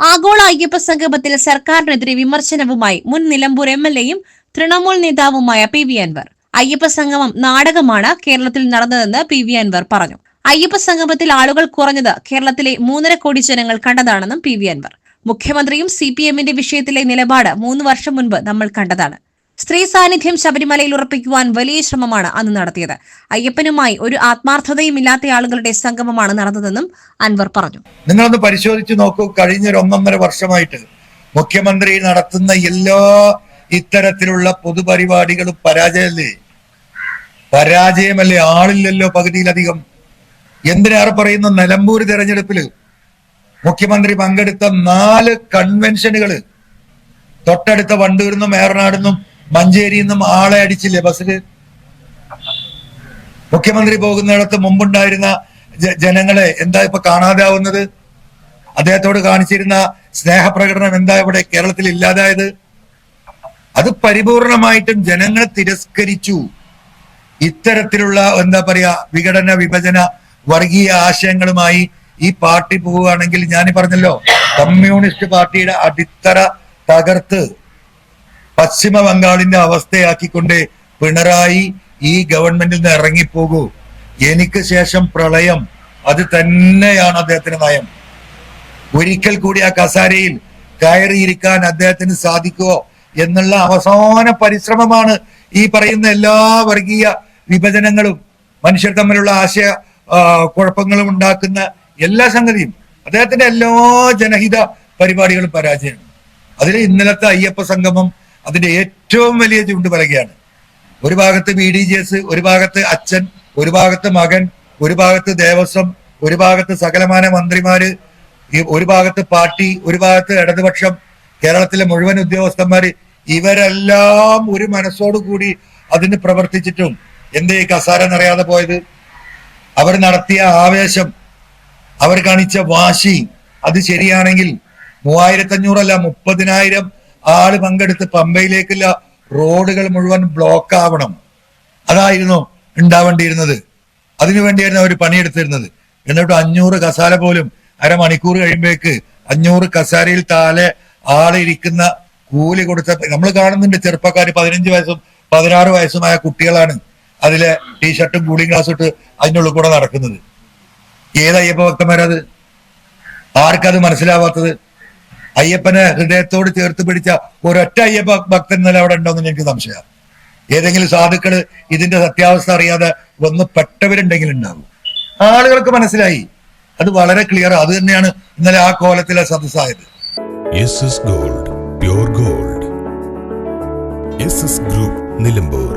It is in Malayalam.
ആഗോള അയ്യപ്പ സംഗമത്തിൽ സർക്കാരിനെതിരെ വിമർശനവുമായി മുൻ നിലമ്പൂർ എം എൽ എയും തൃണമൂൽ നേതാവുമായ പി വി അൻവർ. അയ്യപ്പ സംഗമം നാടകമാണ് കേരളത്തിൽ നടന്നതെന്ന് പി വി അൻവർ പറഞ്ഞു. അയ്യപ്പ സംഗമത്തിൽ ആളുകൾ കുറഞ്ഞത് കേരളത്തിലെ മൂന്നര കോടി ജനങ്ങൾ കണ്ടതാണെന്നും പി വി അൻവർ. മുഖ്യമന്ത്രിയും സി പി എമ്മിന്റെ വിഷയത്തിലെ നിലപാട് മൂന്ന് വർഷം മുൻപ് നമ്മൾ കണ്ടതാണ്. സ്ത്രീ സാന്നിധ്യം ശബരിമലയിൽ ഉറപ്പിക്കുവാൻ വലിയ ശ്രമമാണ് അന്ന് നടത്തിയത്. അയ്യപ്പനുമായി ഒരു ആത്മാർത്ഥതയും ഇല്ലാത്ത ആളുകളുടെ സംഗമമാണ് നടന്നതെന്നും അൻവർ പറഞ്ഞു. നിങ്ങളൊന്ന് പരിശോധിച്ചു നോക്കൂ കഴിഞ്ഞ ഒരു ഒന്നൊന്നര വർഷമായിട്ട് മുഖ്യമന്ത്രി നടത്തുന്ന എല്ലാ ഇത്തരത്തിലുള്ള പൊതുപരിപാടികളും പരാജയമല്ലേ? പരാജയമല്ലേ? ആളില്ലല്ലോ പകുതിയിലധികം. എന്തിനേറെ പറയുന്ന നിലമ്പൂർ തെരഞ്ഞെടുപ്പിൽ മുഖ്യമന്ത്രി പങ്കെടുത്ത നാല് കൺവെൻഷനുകൾ തൊട്ടടുത്ത വണ്ടൂരിൽ നിന്നും ഏറനാടുന്നും മഞ്ചേരിയിൽ നിന്നും ആളെ അടിച്ചില്ലേ ബസ്സിൽ? മുഖ്യമന്ത്രി പോകുന്നിടത്ത് മുമ്പുണ്ടായിരുന്ന ജനങ്ങളെ എന്താ ഇപ്പൊ കാണാതാവുന്നത്? അദ്ദേഹത്തോട് കാണിച്ചിരുന്ന സ്നേഹപ്രകടനം എന്താ ഇവിടെ കേരളത്തിൽ ഇല്ലാതായത്? അത് പരിപൂർണമായിട്ടും ജനങ്ങളെ തിരസ്കരിച്ചു. ഇത്തരത്തിലുള്ള എന്താ പറയാ വിഘടന വിഭജന വർഗീയ ആശയങ്ങളുമായി ഈ പാർട്ടി പോവുകയാണെങ്കിൽ ഞാൻ പറഞ്ഞല്ലോ കമ്മ്യൂണിസ്റ്റ് പാർട്ടിയുടെ അടിത്തറ തകർത്ത് പശ്ചിമ ബംഗാളിന്റെ അവസ്ഥയാക്കിക്കൊണ്ട് പിണറായി ഈ ഗവൺമെന്റിൽ നിന്ന് ഇറങ്ങിപ്പോകൂ. എനിക്ക് ശേഷം പ്രളയം അത് തന്നെയാണ് അദ്ദേഹത്തിന്റെ നയം. ഒരിക്കൽ കൂടി ആ കസാരയിൽ കയറിയിരിക്കാൻ അദ്ദേഹത്തിന് സാധിക്കുമോ എന്നുള്ള അവസാന പരിശ്രമമാണ് ഈ പറയുന്ന എല്ലാ വർഗീയ വിഭജനങ്ങളും മനുഷ്യർ തമ്മിലുള്ള ആശയ കുഴപ്പങ്ങളും ഉണ്ടാക്കുന്ന എല്ലാ സംഗതിയും അദ്ദേഹത്തിന്റെ എല്ലാ ജനഹിത പരിപാടികളും പരാജയമാണ്. അതിൽ ഇന്നലത്തെ അയ്യപ്പ സംഗമം അതിന്റെ ഏറ്റവും വലിയ ചൂണ്ടുപലകയാണ് ഒരു ഭാഗത്ത് ബി ഡി ജി എസ് ഒരു ഭാഗത്ത് അച്ഛൻ ഒരു ഭാഗത്ത് മകൻ ഒരു ഭാഗത്ത് ദേവസ്വം ഒരു ഭാഗത്ത് സകലമാന മന്ത്രിമാര് ഒരു ഭാഗത്ത് പാർട്ടി ഒരു ഭാഗത്ത് ഇടതുപക്ഷം കേരളത്തിലെ മുഴുവൻ ഉദ്യോഗസ്ഥന്മാര് ഇവരെല്ലാം ഒരു മനസ്സോടു കൂടി അതിന് പ്രവർത്തിച്ചിട്ടും എന്തേ ഈ കസാര നിറയാതെ പോയത്? അവർ നടത്തിയ ആവേശം അവർ കാണിച്ച വാശി അത് ശരിയാണെങ്കിൽ മൂവായിരത്തി അഞ്ഞൂറല്ല മുപ്പതിനായിരം ആൾ പങ്കെടുത്ത് പമ്പയിലേക്കുള്ള റോഡുകൾ മുഴുവൻ ബ്ലോക്ക് ആവണം. അതായിരുന്നു ഉണ്ടാവേണ്ടിയിരുന്നത്. അതിനുവേണ്ടിയായിരുന്നു അവർ പണിയെടുത്തിരുന്നത്. എന്നിട്ട് അഞ്ഞൂറ് കസാല പോലും അരമണിക്കൂർ കഴിയുമ്പോഴേക്ക് അഞ്ഞൂറ് കസാരയിൽ താഴെ ആളെ ഇരിക്കുന്ന കൂലി കൊടുത്ത നമ്മൾ കാണുന്നുണ്ട് ചെറുപ്പക്കാർ പതിനഞ്ച് വയസ്സും പതിനാറ് വയസ്സുമായ കുട്ടികളാണ് അതിലെ ടീഷർട്ടും കൂളിംഗ് ഗ്ലാസ് ഇട്ട് അതിന്റെ ഉള്ളിൽ കൂടെ നടക്കുന്നത്. ഏത് അയ്യപ്പ ഭക്തന്മാരത്? ആർക്കത് മനസ്സിലാവാത്തത്? അയ്യപ്പനെ ഹൃദയത്തോട് ചേർത്ത് പിടിച്ച ഒരൊറ്റ അയ്യപ്പ ഭക്തൻ നില അവിടെ ഉണ്ടോന്ന് എനിക്ക് സംശയം. ഏതെങ്കിലും സാധുക്കൾ ഇതിന്റെ സത്യാവസ്ഥ അറിയാതെ വന്ന് പെട്ടവരുണ്ടെങ്കിൽ ഉണ്ടാവും. ആളുകൾക്ക് മനസ്സിലായി. അത് വളരെ ക്ലിയർ അത് തന്നെയാണ് ഇന്നലെ ആ കോലത്തിലെ സദസ്സായത്. Gold gold group Nilambur